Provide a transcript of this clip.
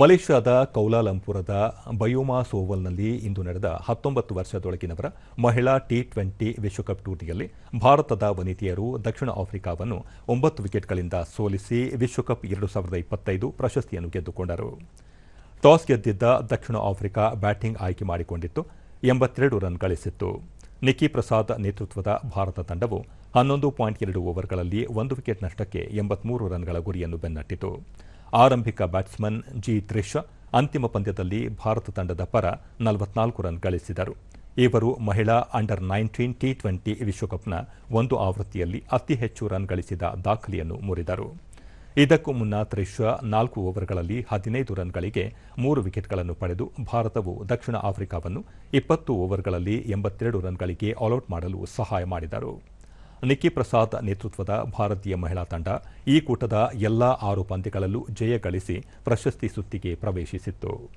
ಮಲೇಷ್ಯಾದ ಕೌಲಾಲಂಪುರದ ಬಯೋಮಾ ಸೋವಲ್ನಲ್ಲಿ ಇಂದು ನಡೆದ ಹತ್ತೊಂಬತ್ತು ವರ್ಷದೊಳಗಿನವರ ಮಹಿಳಾ ಟಿ ಟ್ವೆಂಟಿ ವಿಶ್ವಕಪ್ ಟೂರ್ನಿಯಲ್ಲಿ ಭಾರತದ ವನಿತೆಯರು ದಕ್ಷಿಣ ಆಫ್ರಿಕಾವನ್ನು ಒಂಬತ್ತು ವಿಕೆಟ್ಗಳಿಂದ ಸೋಲಿಸಿ ವಿಶ್ವಕಪ್ ಎರಡು ಸಾವಿರದ ಇಪ್ಪತ್ತೈದು ಪ್ರಶಸ್ತಿಯನ್ನು ಗೆದ್ದುಕೊಂಡರು. ಟಾಸ್ ಗೆದ್ದಿದ್ದ ದಕ್ಷಿಣ ಆಫ್ರಿಕಾ ಬ್ಯಾಟಿಂಗ್ ಆಯ್ಕೆ ಮಾಡಿಕೊಂಡಿತ್ತು, ಎಂಬತ್ತೆರಡು ರನ್ ಗಳಿಸಿತ್ತು. ನಿಕ್ಕಿ ಪ್ರಸಾದ್ ನೇತೃತ್ವದ ಭಾರತ ತಂಡವು ಹನ್ನೊಂದು ಪಾಯಿಂಟ್ ಎರಡು ಓವರ್ಗಳಲ್ಲಿ ಒಂದು ವಿಕೆಟ್ ನಷ್ಟಕ್ಕೆ ಎಂಬತ್ಮೂರು ರನ್ಗಳ ಗುರಿಯನ್ನು ಬೆನ್ನಟ್ಟಿತು. ಆರಂಭಿಕ ಬ್ಯಾಟ್ಸ್ಮನ್ ಜಿ ತ್ರಿಶ ಅಂತಿಮ ಪಂದ್ಯದಲ್ಲಿ ಭಾರತ ತಂಡದ ಪರ ನಲವತ್ನಾಲ್ಕು ರನ್ ಗಳಿಸಿದರು. ಇವರು ಮಹಿಳಾ ಅಂಡರ್ ನೈನ್ಟೀನ್ ಟಿ ಟ್ವೆಂಟಿ ವಿಶ್ವಕಪ್ನ ಒಂದು ಆವೃತ್ತಿಯಲ್ಲಿ ಅತಿ ಹೆಚ್ಚು ರನ್ ಗಳಿಸಿದ ದಾಖಲೆಯನ್ನು ಮುರಿದರು. ಇದಕ್ಕೂ ಮುನ್ನ ತ್ರಿಶ ನಾಲ್ಕು ಓವರ್ಗಳಲ್ಲಿ ಹದಿನೈದು ರನ್ಗಳಿಗೆ ಮೂರು ವಿಕೆಟ್ಗಳನ್ನು ಪಡೆದು ಭಾರತವು ದಕ್ಷಿಣ ಆಫ್ರಿಕಾವನ್ನು ಇಪ್ಪತ್ತು ಓವರ್ಗಳಲ್ಲಿ ಎಂಬತ್ತೆರಡು ರನ್ಗಳಿಗೆ ಆಲ್ಔಟ್ ಮಾಡಲು ಸಹಾಯ ಮಾಡಿದರು. ನಿಕ್ಕಿ ಪ್ರಸಾದ್ ನೇತೃತ್ವದ ಭಾರತೀಯ ಮಹಿಳಾ ತಂಡ ಈ ಕೂಟದ ಎಲ್ಲಾ ಆರು ಪಂದ್ಯಗಳಲ್ಲೂ ಜಯ ಗಳಿಸಿ ಪ್ರಶಸ್ತಿ ಸುತ್ತಿಗೆ ಪ್ರವೇಶಿಸಿತ್ತು.